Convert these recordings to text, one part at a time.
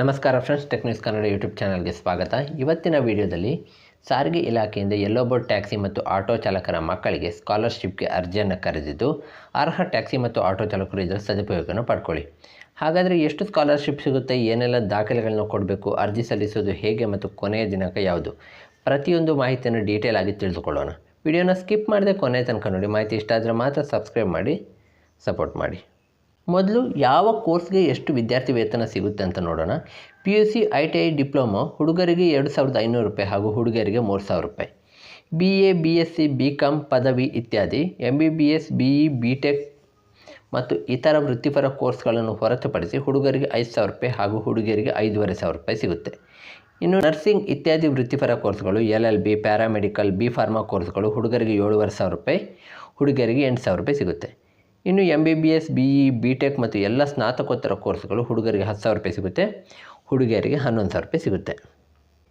ನಮಸ್ಕಾರ friends techniques Kannada YouTube ಚಾನಲ್ಗೆ ಸ್ವಾಗತ. ಇವತ್ತಿನ ವಿಡಿಯೋದಲ್ಲಿ ಸಾರಿಗೆ ಇಲಾಖೆಯಿಂದ ಯೆಲ್ಲೋ ಬೋರ್ಡ್ ಟ್ಯಾಕ್ಸಿ ಮತ್ತು ಆಟೋ ಚಾಲಕರ ಮಕ್ಕಳಿಗೆ ಸ್ಕಾಲರ್ಶಿಪ್ಗೆ ಅರ್ಜಿಯನ್ನು ಕರೆದಿದ್ದು, ಅರ್ಹ ಟ್ಯಾಕ್ಸಿ ಮತ್ತು ಆಟೋ ಚಾಲಕರು ಇದರ ಸದುಪಯೋಗವನ್ನು ಪಡ್ಕೊಳ್ಳಿ. ಹಾಗಾದರೆ ಎಷ್ಟು ಸ್ಕಾಲರ್ಶಿಪ್ ಸಿಗುತ್ತೆ, ಏನೆಲ್ಲ ದಾಖಲೆಗಳನ್ನು ಕೊಡಬೇಕು, ಅರ್ಜಿ ಸಲ್ಲಿಸೋದು ಹೇಗೆ ಮತ್ತು ಕೊನೆಯ ದಿನಾಂಕ ಯಾವುದು? ಪ್ರತಿಯೊಂದು ಮಾಹಿತಿಯನ್ನು ಡೀಟೇಲ್ ಆಗಿ ತಿಳಿದುಕೊಳ್ಳೋಣ. ವಿಡಿಯೋನ ಸ್ಕಿಪ್ ಮಾಡದೆ ಕೊನೆಯ ತನಕ ನೋಡಿ, ಮಾಹಿತಿ ಇಷ್ಟ ಆದರೆ ಮಾತ್ರ ಸಬ್ಸ್ಕ್ರೈಬ್ ಮಾಡಿ ಸಪೋರ್ಟ್ ಮಾಡಿ. ಮೊದಲು ಯಾವ ಕೋರ್ಸ್ಗೆ ಎಷ್ಟು ವಿದ್ಯಾರ್ಥಿ ವೇತನ ಸಿಗುತ್ತೆ ಅಂತ ನೋಡೋಣ. P U C I T I diploma ಹುಡುಗರಿಗೆ ಎರಡು ಸಾವಿರದ ಐನೂರು ರೂಪಾಯಿ ಹಾಗೂ ಹುಡುಗಿಯರಿಗೆ ಮೂರು ಸಾವಿರ ರೂಪಾಯಿ. B A B S C B com ಪದವಿ ಇತ್ಯಾದಿ M B B S B E B tech ಮತ್ತು ಇತರ ವೃತ್ತಿಪರ ಕೋರ್ಸ್ಗಳನ್ನು ಹೊರತುಪಡಿಸಿ ಹುಡುಗರಿಗೆ ಐದು ಸಾವಿರ ರೂಪಾಯಿ ಹಾಗೂ ಹುಡುಗಿಯರಿಗೆ ಐದೂವರೆ ಸಾವಿರ ರೂಪಾಯಿ ಸಿಗುತ್ತೆ. ಇನ್ನು ನರ್ಸಿಂಗ್ ಇತ್ಯಾದಿ ವೃತ್ತಿಪರ ಕೋರ್ಸ್ಗಳು L L B paramedical B pharma ಕೋರ್ಸ್ಗಳು ಹುಡುಗರಿಗೆ ಏಳುವರೆ ಸಾವಿರ ರೂಪಾಯಿ, ಹುಡುಗಿಯರಿಗೆ ಎಂಟು ಸಾವಿರ ರೂಪಾಯಿ ಸಿಗುತ್ತೆ. ಇನ್ನು M B B S B E B tech ಮತ್ತು ಎಲ್ಲ ಸ್ನಾತಕೋತ್ತರ ಕೋರ್ಸ್ಗಳು ಹುಡುಗರಿಗೆ ಹತ್ತು ಸಾವಿರ ರೂಪಾಯಿ ಸಿಗುತ್ತೆ. ಹುಡುಗಿಯರಿಗೆ ಹನ್ನೊಂದು ಸಾವಿರ ರೂಪಾಯಿ ಸಿಗುತ್ತೆ.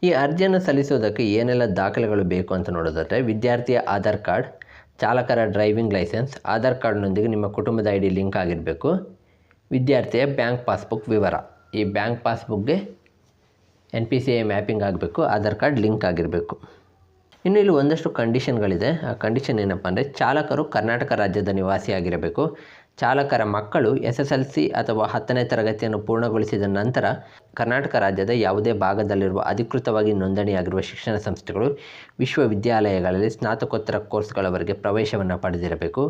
ಈ ಅರ್ಜಿಯನ್ನು ಸಲ್ಲಿಸೋದಕ್ಕೆ ಏನೆಲ್ಲ ದಾಖಲೆಗಳು ಬೇಕು ಅಂತ ನೋಡೋದಾದರೆ ವಿದ್ಯಾರ್ಥಿಯ ಆಧಾರ್ ಕಾರ್ಡ್, ಚಾಲಕರ ಡ್ರೈವಿಂಗ್ ಲೈಸೆನ್ಸ್, ಆಧಾರ್ ಕಾರ್ಡ್ನೊಂದಿಗೆ ನಿಮ್ಮ ಕುಟುಂಬದ ಐ ಡಿ ಲಿಂಕ್ ಆಗಿರಬೇಕು. ವಿದ್ಯಾರ್ಥಿಯ ಬ್ಯಾಂಕ್ ಪಾಸ್ಬುಕ್ ವಿವರ. ಈ bank ಪಾಸ್ಬುಕ್ಗೆ N P C I mapping ಆಗಬೇಕು, ಆಧಾರ್ ಕಾರ್ಡ್ ಲಿಂಕ್ ಆಗಿರಬೇಕು. ಇನ್ನು ಇಲ್ಲಿ ಒಂದಷ್ಟು ಕಂಡೀಷನ್ಗಳಿದೆ. ಆ ಕಂಡೀಷನ್ ಏನಪ್ಪ ಅಂದರೆ ಚಾಲಕರು ಕರ್ನಾಟಕ ರಾಜ್ಯದ ನಿವಾಸಿಯಾಗಿರಬೇಕು. ಚಾಲಕರ ಮಕ್ಕಳು ಎಸ್ ಎಸ್ ಎಲ್ ಸಿ ಅಥವಾ ಹತ್ತನೇ ತರಗತಿಯನ್ನು ಪೂರ್ಣಗೊಳಿಸಿದ ನಂತರ ಕರ್ನಾಟಕ ರಾಜ್ಯದ ಯಾವುದೇ ಭಾಗದಲ್ಲಿರುವ ಅಧಿಕೃತವಾಗಿ ನೋಂದಣಿಯಾಗಿರುವ ಶಿಕ್ಷಣ ಸಂಸ್ಥೆಗಳು ವಿಶ್ವವಿದ್ಯಾಲಯಗಳಲ್ಲಿ ಸ್ನಾತಕೋತ್ತರ ಕೋರ್ಸ್ಗಳವರೆಗೆ ಪ್ರವೇಶವನ್ನು ಪಡೆದಿರಬೇಕು.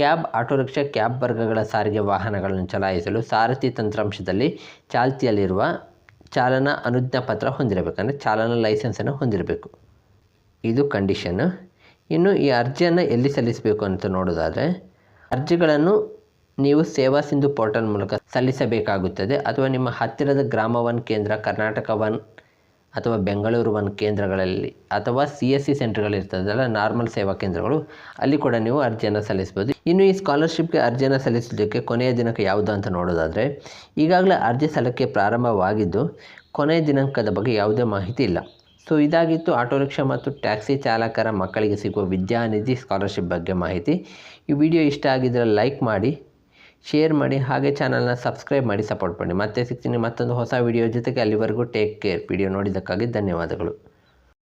ಕ್ಯಾಬ್ ಆಟೋ ರಿಕ್ಷಾ ಕ್ಯಾಬ್ ವರ್ಗಗಳ ಸಾರಿಗೆ ವಾಹನಗಳನ್ನು ಚಲಾಯಿಸಲು ಸಾರಥಿ ತಂತ್ರಾಂಶದಲ್ಲಿ ಚಾಲ್ತಿಯಲ್ಲಿರುವ ಚಾಲನಾ ಅನುಜ್ಞಾ ಪತ್ರ ಹೊಂದಿರಬೇಕು. ಅಂದರೆ ಚಾಲನಾ ಲೈಸೆನ್ಸನ್ನು ಹೊಂದಿರಬೇಕು. ಇದು ಕಂಡೀಷನ್ನು ಇನ್ನು ಈ ಅರ್ಜಿಯನ್ನು ಎಲ್ಲಿ ಸಲ್ಲಿಸಬೇಕು ಅಂತ ನೋಡೋದಾದರೆ, ಅರ್ಜಿಗಳನ್ನು ನೀವು ಸೇವಾ ಸಿಂಧು ಪೋರ್ಟಲ್ ಮೂಲಕ ಸಲ್ಲಿಸಬೇಕಾಗುತ್ತದೆ. ಅಥವಾ ನಿಮ್ಮ ಹತ್ತಿರದ ಗ್ರಾಮ ಒನ್ ಕೇಂದ್ರ ಕರ್ನಾಟಕ ಒನ್ ಅಥವಾ ಬೆಂಗಳೂರು ಒನ್ ಕೇಂದ್ರಗಳಲ್ಲಿ ಅಥವಾ ಸಿ ಎಸ್ ಸಿ ಸೆಂಟರ್ಗಳಿರ್ತದಲ್ಲ ನಾರ್ಮಲ್ ಸೇವಾ ಕೇಂದ್ರಗಳು, ಅಲ್ಲಿ ಕೂಡ ನೀವು ಅರ್ಜಿಯನ್ನು ಸಲ್ಲಿಸ್ಬೋದು ಇನ್ನು ಈ ಸ್ಕಾಲರ್ಶಿಪ್ಗೆ ಅರ್ಜಿಯನ್ನು ಸಲ್ಲಿಸಲಿಕ್ಕೆ ಕೊನೆಯ ದಿನಾಂಕ ಯಾವುದು ಅಂತ ನೋಡೋದಾದರೆ, ಈಗಾಗಲೇ ಅರ್ಜಿ ಸಲ್ಲಕ್ಕೆ ಪ್ರಾರಂಭವಾಗಿದ್ದು ಕೊನೆಯ ದಿನಾಂಕದ ಬಗ್ಗೆ ಯಾವುದೇ ಮಾಹಿತಿ ಇಲ್ಲ. ಸೊ ಇದಾಗಿತ್ತು ಆಟೋ ರಿಕ್ಷಾ ಮತ್ತು ಟ್ಯಾಕ್ಸಿ ಚಾಲಕರ ಮಕ್ಕಳಿಗೆ ಸಿಗುವ ವಿದ್ಯಾನಿಧಿ ಸ್ಕಾಲರ್ಶಿಪ್ ಬಗ್ಗೆ ಮಾಹಿತಿ. ಈ ವಿಡಿಯೋ ಇಷ್ಟ ಆಗಿದ್ದರೆ ಲೈಕ್ ಮಾಡಿ, ಶೇರ್ ಮಾಡಿ, ಹಾಗೆ ಚಾನಲ್ನ ಸಬ್ಸ್ಕ್ರೈಬ್ ಮಾಡಿ ಸಪೋರ್ಟ್ ಮಾಡಿ. ಮತ್ತೆ ಸಿಗ್ತೀನಿ ಮತ್ತೊಂದು ಹೊಸ ವಿಡಿಯೋ ಜೊತೆಗೆ ಅಲ್ಲಿವರೆಗೂ ಟೇಕ್ ಕೇರ್. ವಿಡಿಯೋ ನೋಡಿದ್ದಕ್ಕಾಗಿ ಧನ್ಯವಾದಗಳು.